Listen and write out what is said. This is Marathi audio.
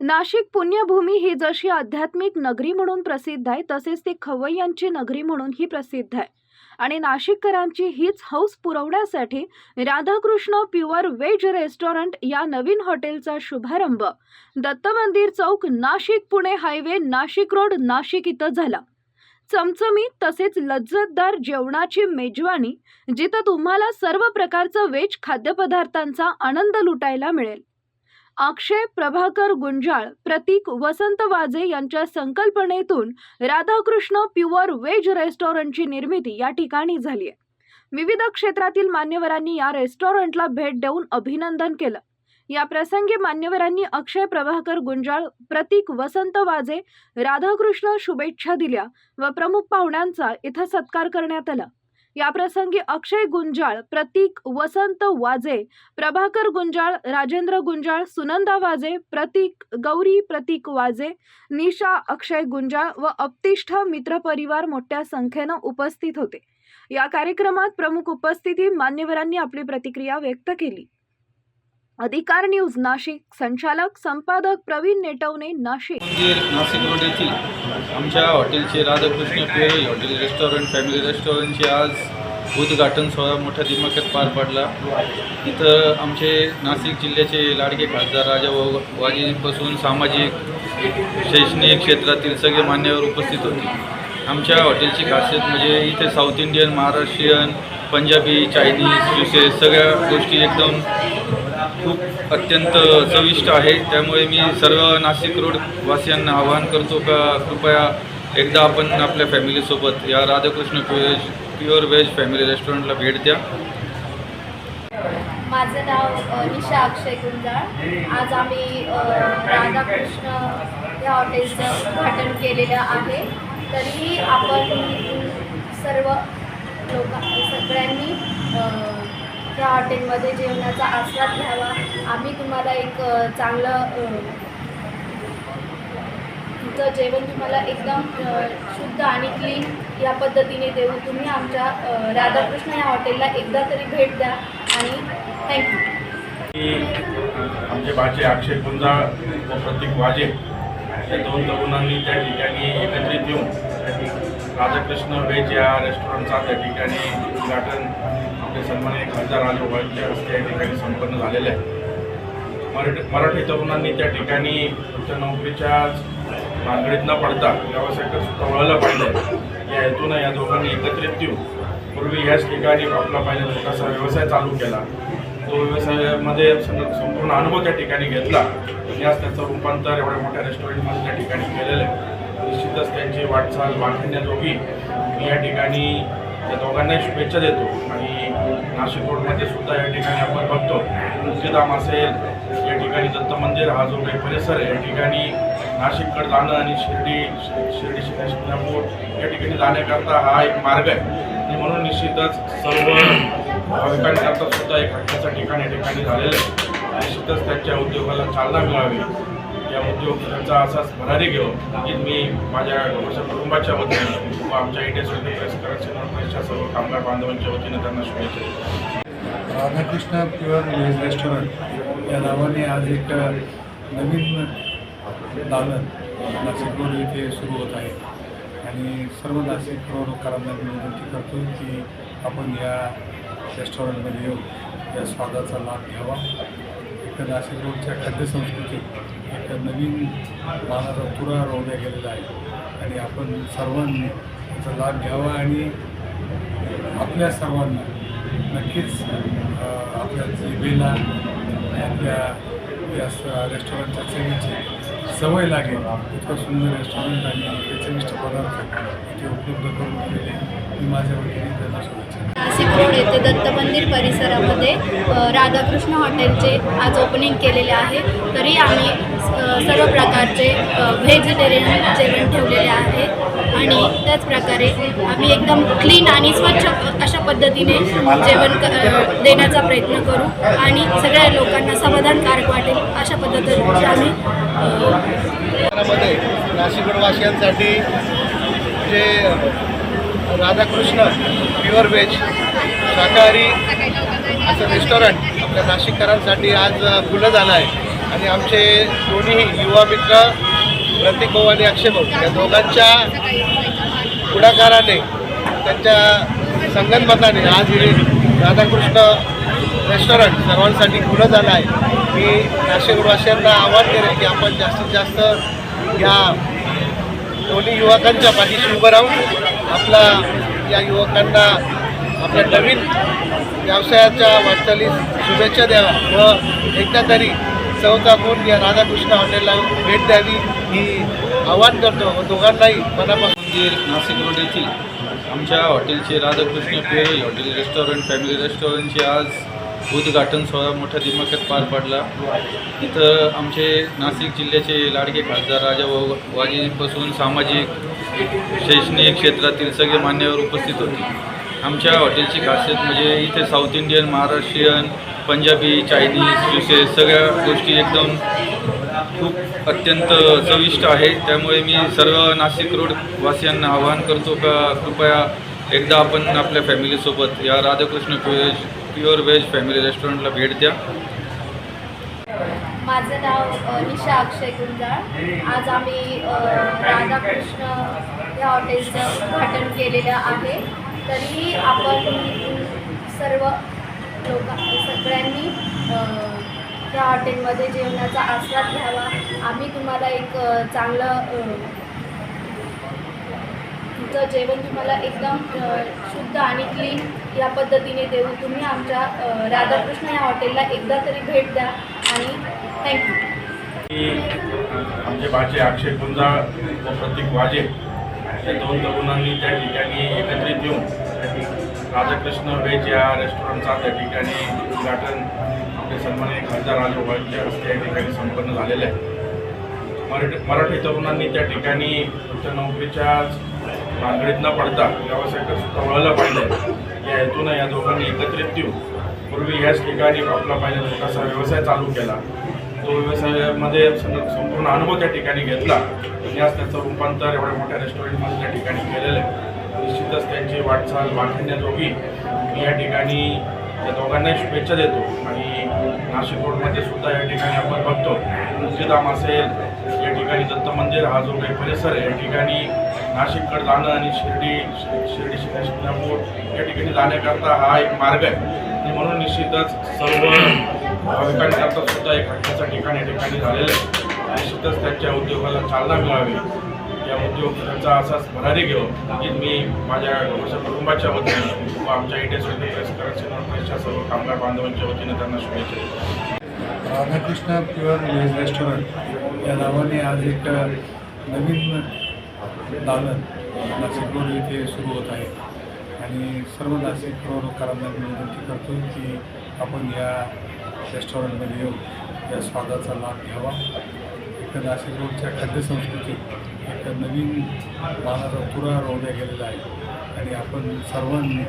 नाशिक पुण्यभूमी ही जशी आध्यात्मिक नगरी म्हणून प्रसिद्ध आहे तसेच ती खवय्यांची नगरी म्हणूनही प्रसिद्ध आहे. आणि नाशिककरांची हीच हौस पुरवण्यासाठी राधाकृष्ण प्युअर व्हेज रेस्टॉरंट या नवीन हॉटेलचा शुभारंभ दत्त मंदिर चौक नाशिक पुणे हायवे नाशिक रोड नाशिक इथं झाला. चमचमीत तसेच लज्जतदार जेवणाची मेजवानी जिथं तुम्हाला सर्व प्रकारचं व्हेज खाद्यपदार्थांचा आनंद लुटायला मिळेल. अक्षय प्रभाकर गुंजाळ प्रतीक वसंत वाजे यांच्या संकल्पनेतून राधाकृष्ण प्युअर व्हेज रेस्टॉरंटची निर्मिती या ठिकाणी झाली आहे. विविध क्षेत्रातील मान्यवरांनी या रेस्टॉरंटला भेट देऊन अभिनंदन केलं. या प्रसंगी मान्यवरांनी अक्षय प्रभाकर गुंजाळ प्रतीक वसंत वाजे राधाकृष्ण शुभेच्छा दिल्या व प्रमुख पाहुण्यांचा इथं सत्कार करण्यात आला. या प्रसंगी अक्षय गुंजाळ प्रतीक वसंत वाजे प्रभाकर गुंजाळ राजेंद्र गुंजाळ सुनंदा वाजे प्रतीक गौरी प्रतीक वाजे निशा अक्षय गुंजाळ व अपतिष्ठ मित्रपरिवार मोठ्या संख्येनं उपस्थित होते. या कार्यक्रमात प्रमुख उपस्थिती मान्यवरांनी आपली प्रतिक्रिया व्यक्त केली. अधिकार न्यूज नाशिक. संचालक संपादक प्रवीण नेटवणे नाशिक. नाशिक रोड येथील आमच्या हॉटेलचे राधाकृष्ण पेय हॉटेल रेस्टॉरंट फॅमिली रेस्टॉरंटचे आज उद्घाटन सोहळा मोठ्या दिमाखात पार पडला. इथं आमचे नाशिक जिल्ह्याचे लाडके खासदार राजा वाजीपासून सामाजिक शैक्षणिक क्षेत्रातील सगळे मान्यवर उपस्थित होते. आमच्या हॉटेलची खासियत म्हणजे इथे south Indian Maharashtrian Punjabi Chinese dishes सगळ्या गोष्टी एकदम खूप अत्यंत चविष्ट आहे. त्यामुळे मी सर्व नाशिक रोड वासियांना आवाहन करतो का कृपया एकदा आपण आपल्या फॅमिलीसोबत या Radhakrishna pure pure veg family रेस्टॉरंटला भेट द्या. माझं नाव निशा अक्षय गुंजाळ आज आम्ही राधाकृष्ण या हॉटेलचं उद्घाटन केलेलं आहे. तरी आपण सर्व लोक सगळ्यांनी त्या हॉटेलमध्ये जेवणाचा आस्वाद घ्यावा. आम्ही तुम्हाला एक चांगलं तुमचं जेवण तुम्हाला एकदम शुद्ध आणि क्लीन या पद्धतीने देऊ तुम्ही आमच्या राधाकृष्ण या हॉटेलला एकदा तरी भेट द्या आणि थँक्यू आमचे भाचे अक्षय गुंजाळ व प्रतीक वाजे या दोन तरुणांनी त्या ठिकाणी एकत्रित येऊन राधाकृष्ण वेज या रेस्टॉरंटचा त्या ठिकाणी उद्घाटन. आपले सन्माननीय खासदार राजे वाळच्या हस्ते या ठिकाणी संपन्न झालेलं आहे मराठी मराठी तरुणांनी त्या ठिकाणी फक्त नोकरीच्या भानगडीत न पडता व्यवसायाकडे सुद्धा वळलं पाहिजे. या हेतूनं या दोघांनी एकत्रित येऊन पूर्वी याच ठिकाणी आपला पाहिजे छोटासा व्यवसाय चालू केला. तो व्यवसायामध्ये संपूर्ण अनुभव त्या ठिकाणी घेतला. आणि आज त्याचं रूपांतर एवढ्या मोठ्या रेस्टॉरंटमध्ये त्या ठिकाणी केलेलं आहे. निश्चितच त्यांची वाटचाल वाढण्याजोगी मी या ठिकाणी त्या दोघांनाही शुभेच्छा देतो. आणि नाशिक रोडमध्ये सुद्धा या ठिकाणी आपण बघतो. मुख्यधाम असेल या ठिकाणी दत्त मंदिर हा जो काही परिसर आहे या ठिकाणी नाशिककडे जाणं आणि शिर्डी शिर्डी शिंगणापूर या ठिकाणी जाण्याकरता हा एक मार्ग आहे. आणि म्हणून निश्चितच सर्व भाविकांकरता सुद्धा एक हक्काचं ठिकाण या ठिकाणी झालेलं आहे. निश्चितच त्यांच्या उद्योगाला चालना मिळावी. या उद्योग त्यांचा असाच भरारी घेऊन की मी माझ्या माझ्या कुटुंबाच्या वतीनं व आमच्या इंडिया सोल्युशन प्रेस करन्सी सर्व कामगार बांधवांच्या वतीनं त्यांना शुभेच्छा राधाकृष्ण प्युअर व्हेज रेस्टॉरंट. या नावाने आज एक नवीन दालन नाशिक इथे सुरू होत आहे. आणि सर्व नाशिक रोडकरांना मी विनंती करतो की आपण या रेस्टॉरंटमध्ये येऊन या स्वादाचा लाभ घ्यावा. एक नाशिक रोडच्या खाद्यसंस्कृतीत एका नवीन मानाचा तुरा रोवल्या गेलेला आहे. आणि आपण सर्वांनी त्याचा लाभ घ्यावा आणि आपल्या सर्वांना नक्कीच आपल्या जिभेला आपल्या या रेस्टॉरंटच्या चवीची सवय लागेल. इतकं सुंदर रेस्टॉरंट आणि त्याचे चविष्ट पदार्थ इथे उपलब्ध करून दिलेले मी माझ्या वतीने त्यांना शुभेच्छा रोड येथे दत्त मंदिर परिसरामध्ये राधाकृष्ण हॉटेलचे आज ओपनिंग केलेले आहे. तरी आम्ही सर्व प्रकारचे व्हेजिटेरियन जेवण ठेवलेले आहे. आणि त्याचप्रकारे आम्ही एकदम क्लीन आणि स्वच्छ अशा पद्धतीने जेवण क- देण्याचा प्रयत्न करू. आणि सगळ्या लोकांना समाधानकारक वाटेल अशा पद्धतीने आम्ही नाशिकवासियांसाठी जे राधाकृष्ण प्युअर व्हेज शाकाहारी असं रेस्टॉरंट आपल्या नाशिककरांसाठी आज खुलं झालं आहे. आणि आमचे दोन्ही युवा मित्र प्रतीक भाऊ आणि अक्षय भाऊ या दोघांच्या पुढाकाराने त्यांच्या संगनमताने आज हे राधाकृष्ण रेस्टॉरंट सर्वांसाठी खुलं झालं आहे. मी नाशिकवासियांना आवाहन करेन की आपण जास्तीत जास्त या दोन्ही युवकांच्या पाठीशी उभं राहून आपला या युवकांना आपल्या नवीन व्यवसायाच्या वाटचालीस शुभेच्छा द्यावा व एकदा तरी चौकाकून या राधाकृष्ण हॉटेलला भेट द्यावी ही आव्हान करतो व दोघांनाही मनापासून. मंदिर नाशिक रोड येथील आमच्या हॉटेलचे राधाकृष्ण पेय हॉटेल रेस्टॉरंट फॅमिली रेस्टॉरंटचे आज उद्घाटन सोहळा मोठ्या दिमाखात पार पडला. इथं आमचे नाशिक जिल्ह्याचे लाडके खासदार राजा व वाजीपासून सामाजिक शैक्षणिक क्षेत्रातील सगळे मान्यवर उपस्थित होते. आमच्या हॉटेलची खासियत म्हणजे इथे south Indian Maharashtrian Punjabi Chinese dishes सगळ्या गोष्टी एकदम खूप अत्यंत चविष्ट आहे. त्यामुळे मी सर्व नाशिक रोड वासियांना आवाहन करतो का कृपया एकदा आपण आपल्या फॅमिलीसोबत या Radhakrishna pure pure veg family रेस्टॉरंटला भेट द्या. माझं नाव निशा अक्षय गुंजाळ. आज आम्ही राधाकृष्ण या हॉटेलचं उद्घाटन केलेलं आहे. तरी आपण सर्व लोक सगळ्यांनी त्या हॉटेलमध्ये जेवणाचा आस्वाद घ्यावा. आम्ही तुम्हाला एक चांगलं तुमचं जेवण तुम्हाला एकदम शुद्ध आणि क्लीन या पद्धतीने देऊ तुम्ही आमच्या राधाकृष्ण या हॉटेलला एकदा तरी भेट द्या आणि थँक्यू की आमचे भाचे अक्षय गुंजाळ व प्रतीक वाजे या दोन तरुणांनी त्या ठिकाणी एकत्रित येऊन राधाकृष्ण वेज या रेस्टॉरंटचा त्या ठिकाणी उद्घाटन आपले सन्माननीय खासदार राजू हस्ते या ठिकाणी संपन्न झालेलं आहे. मराठी मराठी तरुणांनी त्या ठिकाणी तुमच्या नोकरीच्या भानगडीत न पडता व्यवसायाकडे सुद्धा वळलं पाहिजे. या हेतूनं या दोघांनी एकत्रित येऊन पूर्वी याच ठिकाणी आपला पाहिजे छोटासा व्यवसाय चालू केला. तो व्यवसायामध्ये संपूर्ण अनुभव त्या ठिकाणी घेतला. आणि आज त्याचं रूपांतर एवढ्या मोठ्या रेस्टॉरंटमध्ये त्या ठिकाणी केलेलं आहे. निश्चितच त्यांची वाटचाल वाढण्याजोगी मी या ठिकाणी त्या दोघांनाही शुभेच्छा देतो. आणि नाशिक रोडमध्ये सुद्धा या ठिकाणी आपण बघतो. मुक्तीधाम असेल या ठिकाणी दत्त मंदिर हा जो काही परिसर आहे या ठिकाणी नाशिककडे जाणं आणि शिर्डी शिर्डी शिंगणापूर या ठिकाणी जाण्याकरता हा एक मार्ग आहे. आणि म्हणून निश्चितच सर्व भाविकांकरता सुद्धा एक हक्काचं ठिकाण या ठिकाणी झालेलं आहे. निश्चितच त्यांच्या उद्योगाला चालना मिळावी. या उद्योगाचा असाच भरारी घेऊन की मी माझ्या माझ्या कुटुंबाच्या वतीने व आमच्या इंडिया सोडली प्रेस करप्शन प्रेसच्या सर्व कामगार बांधवांच्या वतीने त्यांना शुभेच्छा राधाकृष्ण प्युअर रेस्टॉरंट या नावाने आज एक नवीन दालन नाशिक रोड येथे सुरू होत आहे आणि सर्व नाशिक रोडकरांना मी विनंती करतो की आपण या रेस्टॉरंटमध्ये येऊन या स्वादाचा लाभ घ्यावा. एक नाशिक रोडच्या खाद्यसंस्कृतीत एक नवीन मानाचा तुरा रोवल्या गेलेला आहे. आणि आपण सर्वांनी